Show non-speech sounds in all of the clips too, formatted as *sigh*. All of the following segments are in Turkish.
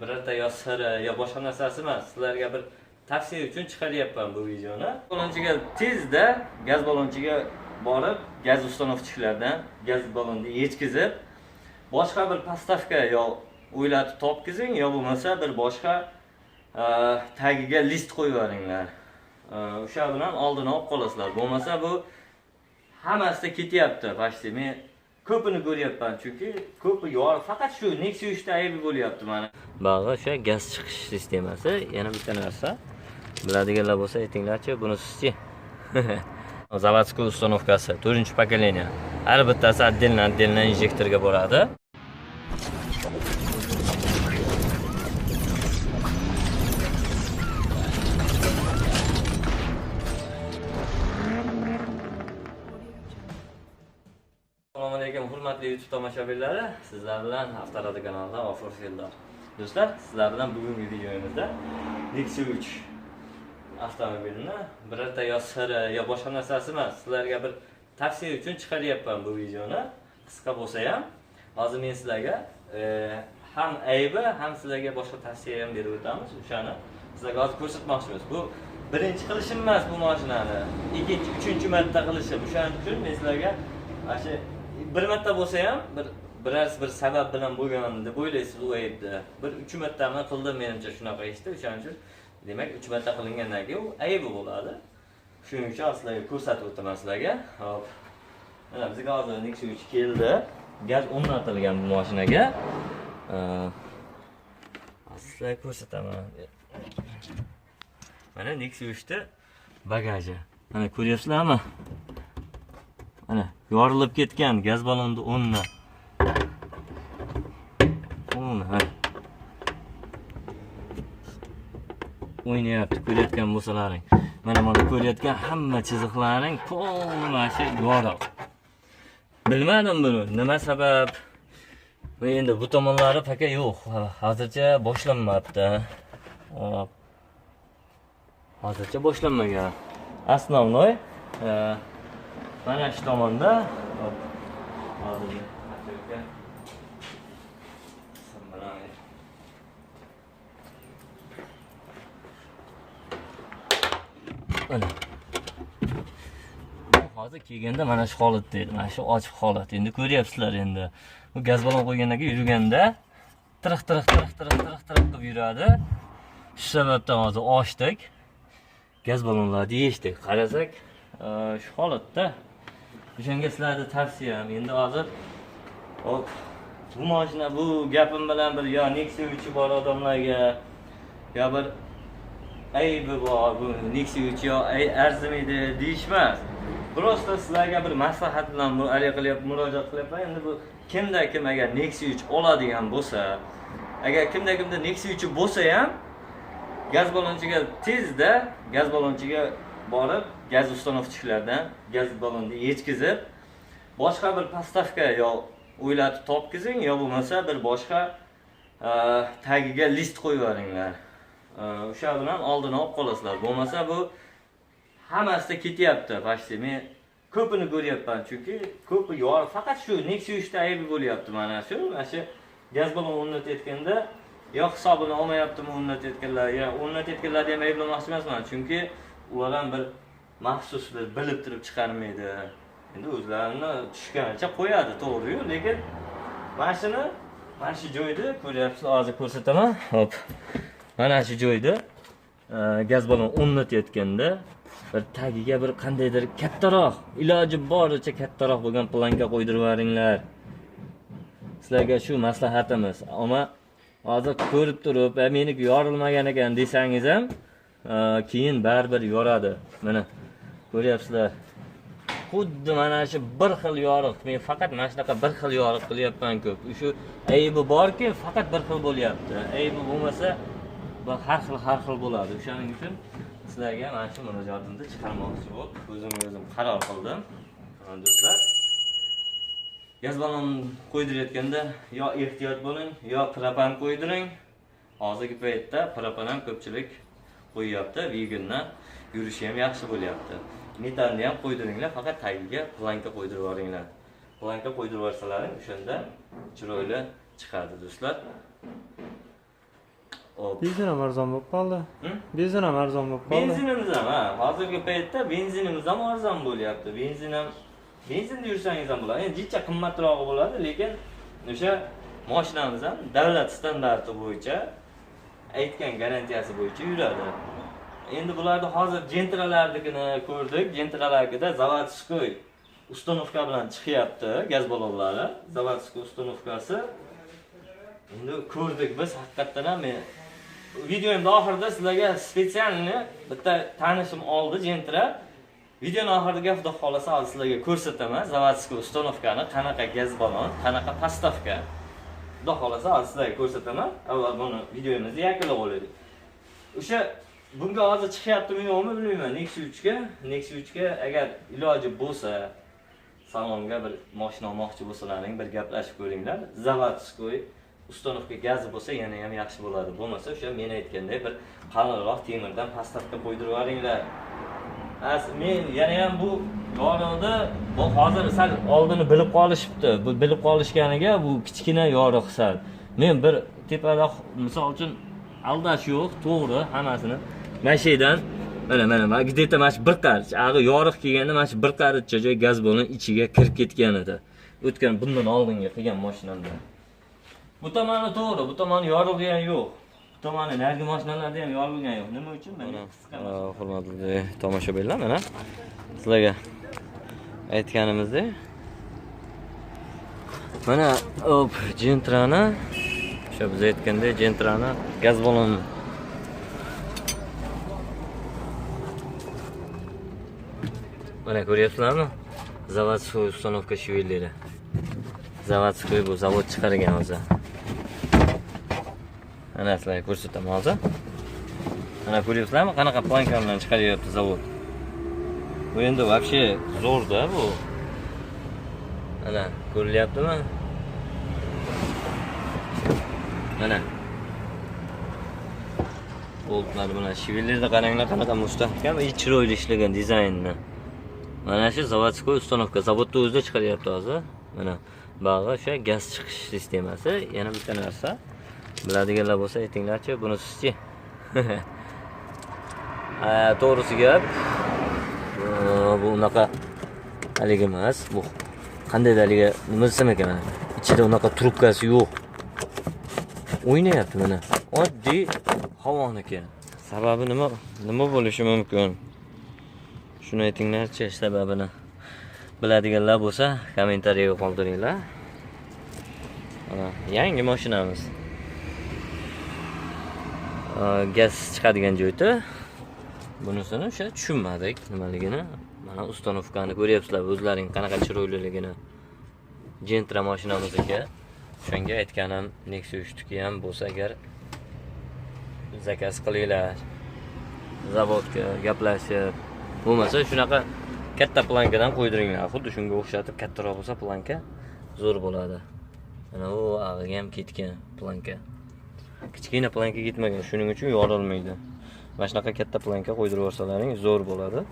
birorta yo siri yo boshqa narsasi emas sizlarga bir tavsiya uchun chiqaryapman bu videoni balonchiga tezda gaz balonchiga borib gaz ustanovchilardan gaz ballonni yetkazib boshqa bir postavka yo o'ylatib topkizing yo bo'lmasa bir boshqa e, tagiga list qo'yib yuboringlar E, o'sha bilan oldini olib qolasizlar bo'lmasa bu hammasida ketyapti почти men ko'pini ko'ryapman chunki ko'pi yor faqat shu nexia uchta aybi bo'lyapti mana bag'i o'sha gaz chiqish sistemasi yana bitta narsa biladiganlar bo'lsa aytinglarchi bunisizchi заводской установкасы to'rtinchi pokoleniya har bittasi отдельно отдельно injektorga boradi Hurmatli youtube tomoshabinlari sizlar bilan avtorado kanalidan offroad feldor do'stlar sizlar bilan bugungi videomizda nexia 3 avtomobilini birorta yo siri yo boshqa narsasi emas sizlarga bir tavsiya uchun chiqaryapman bu videoni qisqa bo'lsa ham hozir men sizlarga e, ham aybi ham sizlarga boshqa tavsiya ham berib o'tamiz o'shani sizlarga hozir ko'rsatmoqchimiz bu birinchi qilishim emas bu mashinani ikkinchi uchinchi marta qilishim o'shaning uchun men sizlarga mana shu bir marta bo'lsa ham bir biror bir sabab bilan bo'lgan deb o'ylaysiz u aybni bir uch martami qildim menimcha shunaqa ishni o'shaning uchun demak uch marta qilingandan keyin u aybi bo'ladi. Shuning uchun sizlarga ko'rsatib o'taman sizlarga. Hop. Mana bizga hozir nexia uch keldi. Gaz o'rnatilgan bu mashinaga. Sizlarga ko'rsataman. Mana nexia uchni bagaji. Mana ko'ryapsizlarmi? Mana yorilib ketgan gaz ballonni o'rni o'rni ha. O'ynayapti ko'rayotgan bo'lsalaring. Mana mana ko'rayotgan hamma chiziqlaring полный mana shu yoriq bilmadim buni nima sabab? Va endi bu tomonlari paka yo'q. Hozircha boshlanmabdi. Hop. hozircha boshlanmagan. Основной mana shu tomonda. Hop, hozir aka Bismillah. mana. Hozir kelganda mana shu holatda edi mana shu ochiq holat. Endi ko'ryapsizlar endi. Bu gaz ballon qo'ygandan keyin yurganda tiriq tiriq tiriq tiriq tiriq tiriq qilib yuradi. Shu sababdan hozir ochdik gaz ballonlarni yechdik qarasak shu holatda Jengeslarda tavsiyem endi hozir hop bu mashina bu gapim bilan bir yo Nexia uchi bor odamlarga yo bir aybi bor bu Nexia uch yo arzimaydi deyishmas Prosta sizlarga bir maslahat bilan bu ali qilyapman murojaat qilyapman endi bu kimda kim agar Nexia 3 oladigan bo'lsa agar kimda kimda Nexia 3 bo'lsa ham gaz ballonchiga tezda gaz ballonchiga borib gaz ustanovchilardan gaz ballonni yetkazib boshqa bir postavka yo o'ylatib topkizing yo bo'lmasa bir boshqa e, tagiga list qo'yib yuboringlar E, o'sha bilan oldini olib qolasizlar bo'lmasa bu hammasida ketyapti почти men ko'pini ko'ryapman chunki ko'pi yor faqat shu nexia uchta aybi bo'lyapti mana shu mana shu gaz ballon o'rnatayotganda yo hisobini olmayaptimi o'rnatayotganlar yo o'rnatayotganlarni ham ayblamoqchi emasman chunki ular ham bir maxsus bir bilib turib chiqarmaydi. Endi o'zlarini tushganicha qo'yadi to'g'riyu lekin mana shuni mana shu joyda ko'ryapsizlar hozir ko'rsataman. Hop. Mana shu joyda e, gaz ballon o'rnatayotganda bir tagiga bir qandaydir kattaroq iloji boricha kattaroq bo'lgan planka qo'ydirib yuboringlar sizlarga shu maslahatimiz. Ammo hozir ko'rib turib e, meniki yorilmagan ekan desangiz ham keyin baribir yoradi. Mana ko'ryapsizlar. Xuddi mana shu bir xil yoriq men faqat mana shunaqa bir xil yoriq qilyapman ko'p. Shu aybi borki faqat bir xil bo'lyapti. Aybi bo'lmasa har xil har xil bo'ladi. O'shaning uchun sizlarga mana shu murojaatimni chiqarmoqchi bo'lib o'zimga o'zim qaror qildim. Do'stlar. Gaz ballon qo'ydirayotganda yo ehtiyot bo'ling yo propan qo'ydiring. Hozirgi paytda propan ham ko'pchilik qo'yyapti vigendan yurishi ham yaxshi bo'lyapti metanni ham qo'ydiringlar faqat tagiga planka qo'ydirib yuboringlar planka qo'ydirib yuborsalaring o'shanda chiroyli chiqadi do'stlar Hop. benzin ham arzon bo'lib qoldi Hı? benzin ham arzon bo'lib qoldi Benzinimiz ham ha, hozirgi paytda benzinimiz ham arzon bo'lyapti. Benzin ham benzinda yursangiz ham bo'ladi. Endi jicha qimmatrog'i bo'ladi, lekin o'sha mashinamiz ham davlat standarti bo'yicha aytgan garantiyasi bo'yicha yuradi. Endi bularni hozir jentralarnikini ko'rdik. jentralarnikida заводской установка bilan chiqyapti gaz ballonlari. Заводской установкасы. Endi ko'rdik biz haqiqatdan ham men videoning oxirida sizlarga spetsialni bitta tanishim oldi jentra. Videoning oxiriga xudo xolasa hozir sizlarga ko'rsataman заводской установкani, qanaqa gaz ballon, qanaqa postavka. Xudo xohlasa hozir sizlarga ko'rsataman. Avval buni videomizni yakunlab olaylik. O'sha bunga hozir chiqyaptimi yo'qmi bilmayman. Nexus 3 ga, Nexus 3 ga agar iloji bo'lsa salonga bir mashina olmoqchi bo'lsalaring bir gaplashib ko'ringlar. Заводской установка gazi bo'lsa yana ham yaxshi bo'ladi. Bo'lmasa o'sha men aytganday bir qalinroq temirdan postavka qo'ydirib yuboringlar. Men yana ham bu yorug'ni bu hozir sal oldini bilib qolishibdi. Bu bilib qolishganiga bu kichkina yorug' sal. Men bir tepada misol uchun aldash yo'q, to'g'ri hammasini. Mana shu yerdan mana mana mana где-то mana shu bir qarich, ag'i yorug' kelganda mana shu bir qarichcha joy gaz ballon ichiga kirib ketgan edi. O'tgan bundan oldingi qilgan mashinamda. Bu tomoni to'g'ri, bu tomoni yorilgan yo'q. Bu tomoni narigi mashinalarda ham yorilgan yo'q. Nima uchun? Mana qisqa hurmatli tomoshabinlar mana sizlarga aytganimizdek mana hop jentrani o'sha biz aytgandek jentrani gaz balloni Mana ko'ryapsizlarmi? Заводской установка shvellari. Заводской bu zavod chiqargan o'zi. Mana sizlarga ko'rsataman hozir. Mana ko'ryapsizlarmi qanaqa planka bilan chiqaryapti zavod. Bu endi вообще zo'rda bu. Mana ko'rilyaptimi? Mana. Boltlar mana shvellarda qaranglar qanaqa mustahkam va chiroyli ishlagan dizaynni. Mana shu заводской установка. Zavodda o'zida chiqaryapti hozir. Mana bag'i o'sha gaz chiqish sistemasi. Yana bitta narsa. Biladiganlar bo'lsa aytinglarchi, bunisichi. Ha, to'g'risi gap. Bu- unaqa haligi emas. Bu qandaydir haligi nima desam ekan mana. Ichida unaqa trubkasi yo'q. O'ynayapti mana. Oddiy havoniki. sababi nima nima bo'lishi mumkin Shuni aytinglarchi sababini. Biladiganlar bo'lsa, kommentariyaga qoldiringlar. Mana yangi mashinamiz. Gaz chiqadigan joyda bunisini o'sha tushunmadik nimaligini. Mana ustanovkani ko'ryapsizlar o'zlaring qanaqa chiroyliligini. Gentra mashinamizniki. Shunga aytganim Nexus 3 ham bo'lsa agar zakaz qilinglar. Zavodga gaplashib bo'lmasa shunaqa katta plankadan qo'ydiringlar. Xuddi shunga o'xshatib kattaroq bo'lsa planka zo'r bo'ladi. Mana u ag'iga ham ketgan planka. Kichkina planka ketmagan, shuning uchun yorilmaydi. Mana shunaqa katta planka qo'ydirib yuborsalaring zo'r bo'ladi.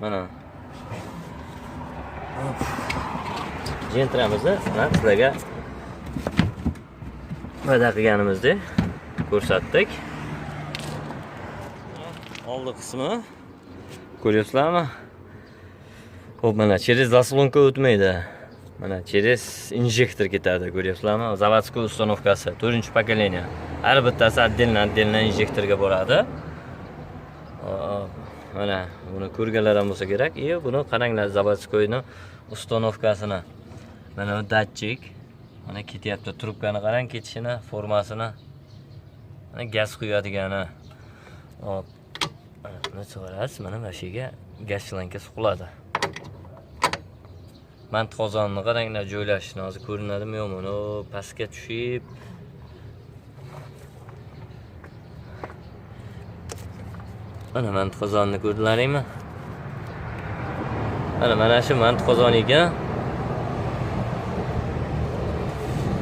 Mana. Jentramizni mana sizlarga va'da qilganimizdek ko'rsatdik. Oldi qismi ko'ryapsizlarmi? Xo'p, mana через заслонка o'tmaydi. Mana через injektor ketadi, ko'ryapsizlarmi? Заводской установкасы, 4-pokoleniya. Har bittasi отдельно отдельно injektorga boradi. Hop, Mana buni ko'rganlar ham bo'lsa kerak. И buni qaranglar, заводскойni установкасini. Mana bu datchik. Mana ketyapti, trubkani qarang ketishini, formasini. Mana gaz quyadigani. Hop. Mana buni chiqarasiz, mana mana shu yerga gaz shlankasi quladi. Mant qozonni qaranglar joylashishini hozir ko'rinadimi yo'qmi? Mana pastga tushib Mana mant qozonni ko'rdilaringmi? Mana mana shu mant qozoni ekan.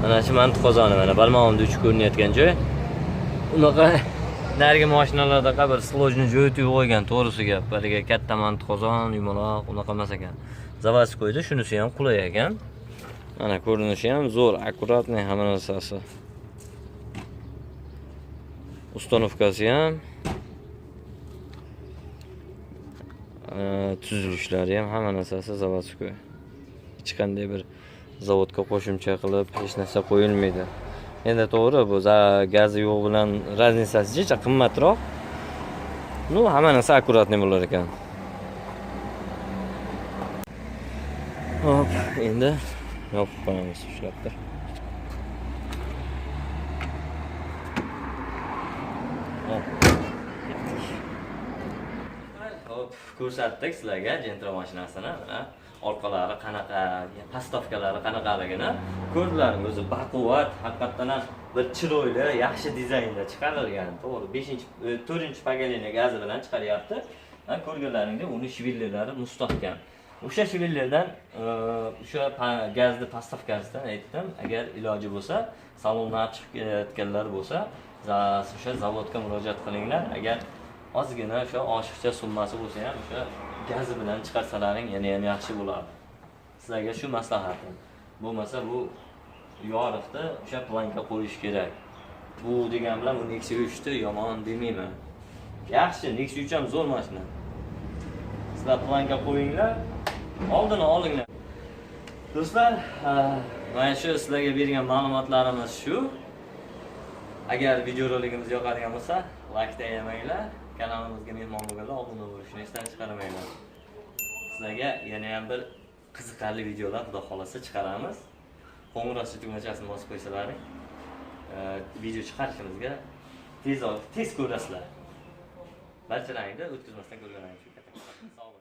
Mana shu mant qozoni mana barmog'imda uch ko'rinayotgan joy. Unaqa *laughs* narigi mashinalarda bir slojni jo'yitib qo'ygan, to'g'risi gap. Haligi katta mant qozon, yumaloq, unaqa emas ekan. Заводскойda shunisi ham qulay ekan. mana ko'rinishi ham zo'r akkuratniy hamma narsasi Ustanovkasi ham Ee, tuzilishlari ham hamma narsasi заводской. Hech qanday bir zavodga qo'shimcha qilib hech narsa qo'yilmaydi. Endi to'g'ri bu za- gazi yo'q bilan razницasi jicha qimmatroq. Ну, hamma narsa akkuratniy bo'lar ekan. Hop, endi yopib qo'yamiz ushlab tur. Hop. Ko'rsatdik sizlarga Gentra mashinasini. Orqalari qanaqa, pastavkalari qanaqaligini ko'rdilaring o'zi baquvvat, haqiqatdan ham bir chiroyli, yaxshi dizaynda chiqarilgan. To'g'ri, 5-chi, 4-chi pokoleniya gazi bilan chiqaryapti. Ko'rganlaringdek uni shvillilari mustahkam. O'sha shvillerdan e, o'sha gazni pastavkasidan aytdim, agar iloji bo'lsa, salondan chiqib ketayotganlar bo'lsa, o'sha zavodga murojaat qilinglar. Agar ozgina o'sha oshiqcha summasi bo'lsa ham o'sha gazi bilan chiqarsalaring yana ham yaxshi bo'lardi. Sizlarga shu maslahatim. Bo'lmasa bu yoriqni o'sha planka qo'yish kerak. Bu degan bilan bu Nexia 3 ni yomon demayman. Yaxshi, Nexia 3 ham zo'r mashina. Sizlar planka qo'yinglar, oldini olinglar. Do'stlar, mana shu sizlarga bergan ma'lumotlarimiz shu. Agar videorolikimiz yoqadigan bo'lsa, laykni ayamanglar. Kanalimizga mehmon bo'lganlar obuna bo'lishini esdan chiqarmanglar. Sizlarga yana ham bir qiziqarli videolar xudo xolasa chiqaramiz. Qo'ng'iroqcha tugmachasini bosib qo'ysalaring, video chiqarishimizga tez tez ko'rasizlar. Barchalaringni o'tkazmasdan ko'rganlaringiz uchun katta. Sog'